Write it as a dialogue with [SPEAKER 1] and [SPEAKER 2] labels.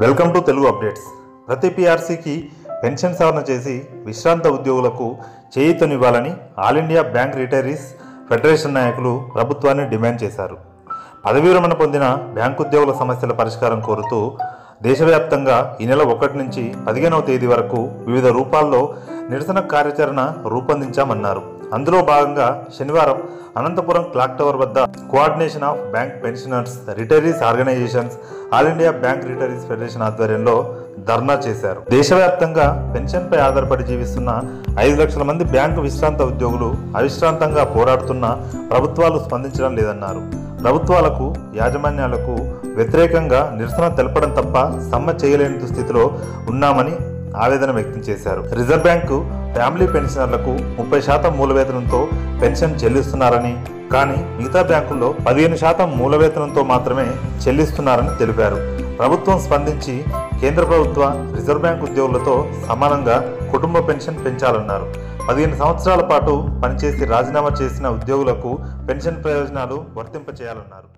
[SPEAKER 1] Welcome to Telugu updates. ప్రతి పిఆర్సీకి pension సవరణ చేసి విశ్రాంత ఉద్యోగులకు చేయూతనివ్వాలని All India bank retirees federation నాయకులు ప్రభుత్వాన్ని డిమాండ్ చేశారు. పదవీ విరమణ పొందిన బ్యాంకు ఉద్యోగుల సమస్యల పరిష్కారం కోరుతూ దేశవ్యాప్తంగా ఈ నెల ఒకటి నుంచి పదిహేనవ తేదీ వరకు వివిధ రూపాల్లో నిరసన కార్యాచరణ రూపొందించామన్నారు. అందులో భాగంగా శనివారం అనంతపురం క్లాక్ టవర్ వద్ద coordination of bank pensioners retirees organisations All India bank retirees federation ఆధ్వర్యంలో ధర్నా చేశారు. దేశవ్యాప్తంగా పెన్షన్పై ఆధారపడి జీవిస్తున్న ఐదు లక్షల మంది బ్యాంకు విశ్రాంత ఉద్యోగులు అవిశ్రాంతంగా పోరాడుతున్న ప్రభుత్వాలు స్పందించడం లేదన్నారు. ప్రభుత్వాలకు యాజమాన్యాలకు వ్యతిరేకంగా నిరసన తెలపడం తప్ప సమ్మె చేయలేని దుస్థితిలో ఉన్నామని ఆవేదన వ్యక్తం చేశారు. రిజర్వ్ బ్యాంకు ఫ్యామిలీ పెన్షనర్లకు ముప్పై శాతం మూలవేతనంతో పెన్షన్ చెల్లిస్తున్నారని కానీ మిగతా బ్యాంకుల్లో పదిహేను శాతం మూలవేతనంతో మాత్రమే చెల్లిస్తున్నారని తెలిపారు. ప్రభుత్వం స్పందించి కేంద్ర ప్రభుత్వ రిజర్వ్ బ్యాంక్ ఉద్యోగులతో సమానంగా కుటుంబ పెన్షన్ పెంచాలన్నారు. పదిహేను సంవత్సరాల పాటు పనిచేసి రాజీనామా చేసిన ఉద్యోగులకు పెన్షన్ ప్రయోజనాలు వర్తింపచేయాలన్నారు.